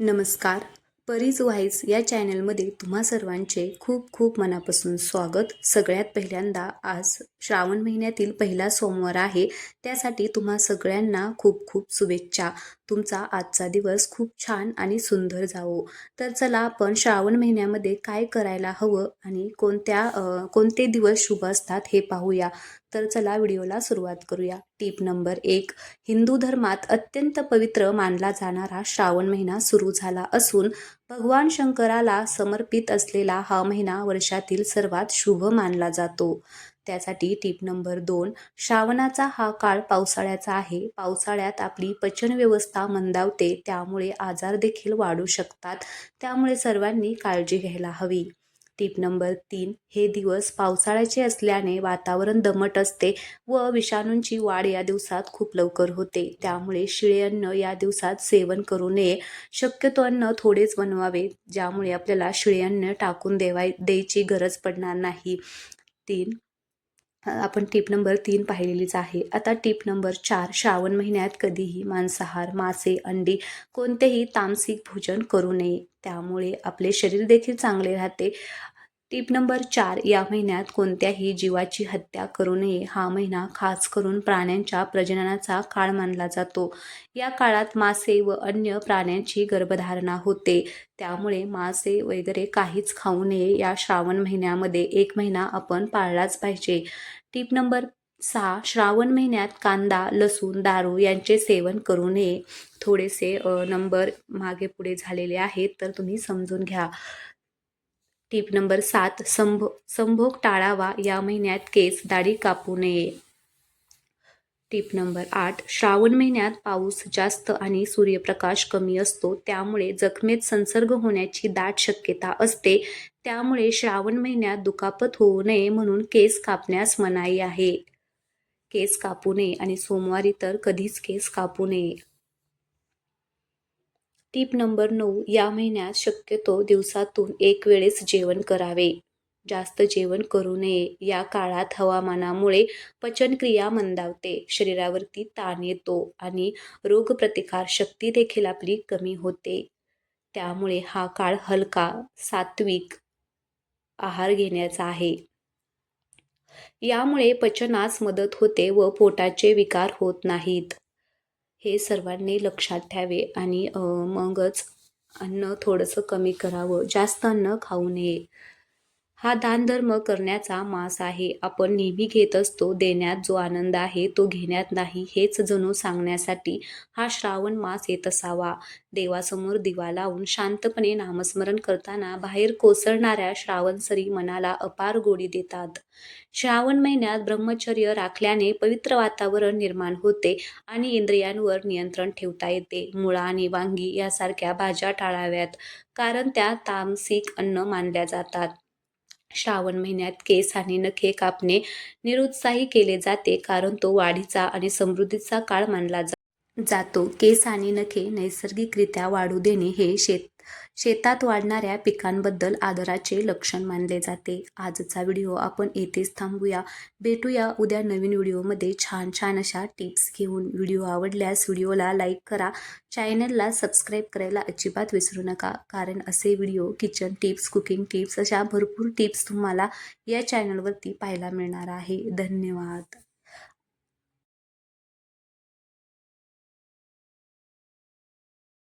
नमस्कार. परीज व्हाईस या चॅनलमध्ये तुम्हा सर्वांचे खूप खूप मनापासून स्वागत. सगळ्यात पहिल्यांदा आज श्रावण महिन्यातील पहिला सोमवार आहे. त्यासाठी तुम्हा सगळ्यांना खूप खूप शुभेच्छा. तुमचा आजचा दिवस खूप छान आणि सुंदर जावो. तर चला आपण श्रावण महिन्यामध्ये काय करायला हवं आणि कोणत्या कोणते दिवस शुभ असतात हे पाहूया. तर चला व्हिडिओला सुरुवात करूया. टीप नंबर एक हिंदू धर्मात अत्यंत पवित्र मानला जाणारा श्रावण महिना सुरू झाला असून भगवान शंकराला समर्पित असलेला हा महिना वर्षातील सर्वात शुभ मानला जातो. त्यासाठी टीप नंबर दोन श्रावणाचा हा काळ पावसाळ्याचा आहे. पावसाळ्यात आपली पचन व्यवस्था मंदावते त्यामुळे आजार देखील वाढू शकतात. त्यामुळे सर्वांनी काळजी घ्यायला हवी. टीप नंबर तीन हे दिवस पावसाळ्याचे असल्याने वातावरण दमट असते व विषाणूंची वाढ या दिवसात खूप लवकर होते. त्यामुळे शिळे अन्न या दिवसात सेवन करू नये. शक्यतो अन्न थोडेच बनवावे ज्यामुळे आपल्याला शिळे अन्न टाकून देवाय द्यायची गरज पडणार नाही. तीन आपण टीप नंबर तीन पाहिलेलीच आहे. आता टीप नंबर चार श्रावण महिन्यात कधीही मांसाहार मासे अंडी कोणतेही तामसिक भोजन करू नये. त्यामुळे आपले शरीर देखील चांगले राहते. टीप नंबर चार या महिन्यात कोणत्याही जीवाची हत्या करू नये. हा महिना खास करून प्राण्यांच्या प्रजननाचा काळ मानला जातो. या काळात मासे व अन्य प्राण्यांची गर्भधारणा होते. त्यामुळे मासे वगैरे काहीच खाऊ नये. या श्रावण महिन्यामध्ये एक महिना आपण पाळलाच पाहिजे. टीप नंबर सहा श्रावण महिन्यात कांदा लसूण दारू यांचे सेवन करू नये. थोडेसे नंबर मागे पुढे झालेले आहेत तर तुम्ही समजून घ्या. टीप नंबर सात संभ संभोग टाळावा या महिन्यात केस दाढी कापू नये. टीप नंबर आठ श्रावण महिन्यात पाऊस जास्त आणि सूर्यप्रकाश कमी असतो त्यामुळे जखमेत संसर्ग होण्याची दाट शक्यता असते त्यामुळे श्रावण महिन्यात दुखापत होऊ नये म्हणून केस कापण्यास मनाई आहे. केस कापू नये आणि सोमवारी तर कधीच केस कापू नये. टीप नंबर नऊ या महिन्यात शक्यतो दिवसातून एक वेळेस जेवण करावे. जास्त जेवण करू नये. या काळात हवामानामुळे पचनक्रिया मंदावते. शरीरावरती ताण येतो आणि रोगप्रतिकार शक्ती देखील आपली कमी होते. त्यामुळे हा काळ हलका सात्विक आहार घेण्याचा आहे. यामुळे पचनास मदत होते व पोटाचे विकार होत नाहीत. हे सर्वांनी लक्षात ठेवावे आणि मगच अन्न थोडंसं कमी करावं. जास्त अन्न खाऊ नये. हा दानधर्म करण्याचा मास आहे. आपण नेहमी घेत असतो देण्यात जो आनंद आहे तो घेण्यात नाही हेच जणू सांगण्यासाठी हा श्रावण मास येत असावा. देवासमोर दिवा लावून शांतपणे नामस्मरण करताना बाहेर कोसळणाऱ्या श्रावण सरी मनाला अपार गोडी देतात. श्रावण महिन्यात ब्रह्मचर्य राखल्याने पवित्र वातावरण निर्माण होते आणि इंद्रियांवर नियंत्रण ठेवता येते. मुळा आणि वांगी यासारख्या भाज्या टाळाव्यात कारण त्या तामसिक अन्न मानल्या जातात. श्रावण महिन्यात केस आणि नखे कापणे निरुत्साही केले जाते कारण तो वाढीचा आणि समृद्धीचा काळ मानला जा जातो. केस आणि नखे नैसर्गिकरित्या वाढू देणे हे शेत शेतात वाढणाऱ्या पिकांबद्दल आदराचे लक्षण मानले जाते. आजचा व्हिडिओ आपण येथेच थांबूया. भेटूया उद्या नवीन व्हिडिओमध्ये. छान छान अशा टिप्स घेऊन. व्हिडिओ आवडल्यास व्हिडिओला लाईक करा. चॅनलला सबस्क्राईब करायला अजिबात विसरू नका. कारण असे video kitchen tips cooking tips अशा भरपूर टिप्स तुम्हाला या चॅनलवरती पाहायला मिळणार आहे. धन्यवाद.